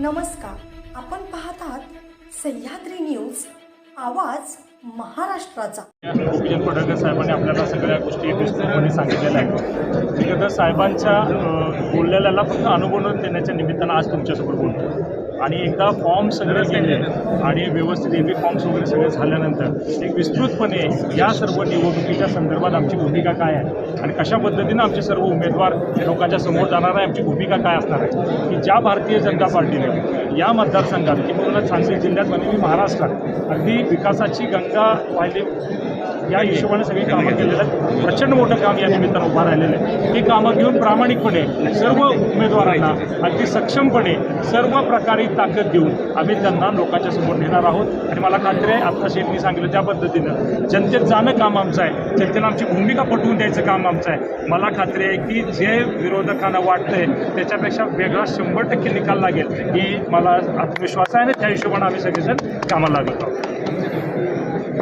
नमस्कार. आपण पाहत आहात सह्याद्री न्यूज आवाज महाराष्ट्राचा. गोपीचंद फडणवीस साहेबांनी आपल्याला सगळ्या गोष्टी विस्तृतपणे सांगितलेल्या आहेत. मी साहेबांच्या बोललेल्याला फक्त अनुभव देण्याच्या निमित्तानं आज तुमच्यासोबत बोलतो आणि एकदा फॉर्म सगळे गेले आणि व्यवस्थित एबी फॉर्म्स वगैरे सगळे झाल्यानंतर एक विस्तृतपणे या सर्व निवडणुकीच्या संदर्भात आमची भूमिका काय आहे आणि कशा पद्धतीनं आमचे सर्व उमेदवार लोकांच्या समोर जाणार आहे आमची भूमिका काय असणार आहे की ज्या भारतीय जनता पार्टीने या मतदारसंघात किंवा सांगली जिल्ह्यात म्हणजे मी महाराष्ट्रात अगदी विकासाची गंगा पाहिली या हिशोबाने सगळी कामं केलेलं आहेत. प्रचंड मोठं काम या निमित्तानं उभं राहिलेलं आहे. ही कामं घेऊन प्रामाणिकपणे सर्व उमेदवारांना अगदी सक्षमपणे सर्व प्रकारे ताकद देऊन आम्ही त्यांना लोकांच्या समोर नेणार आहोत. आणि मला खात्री आहे आत्ता शेठनी सांगितलं त्या पद्धतीनं जनतेत जाणं काम आमचं आहे. जनतेनं आमची भूमिका पटवून द्यायचं काम आमचं आहे. मला खात्री आहे की जे विरोधकांना वाटतंय त्याच्यापेक्षा वेगळा शंभर टक्के निकाल लागेल ही मला आत्मविश्वास आहे आणि त्या हिशोबाने आम्ही सगळेजण कामाला लागलो आहोत.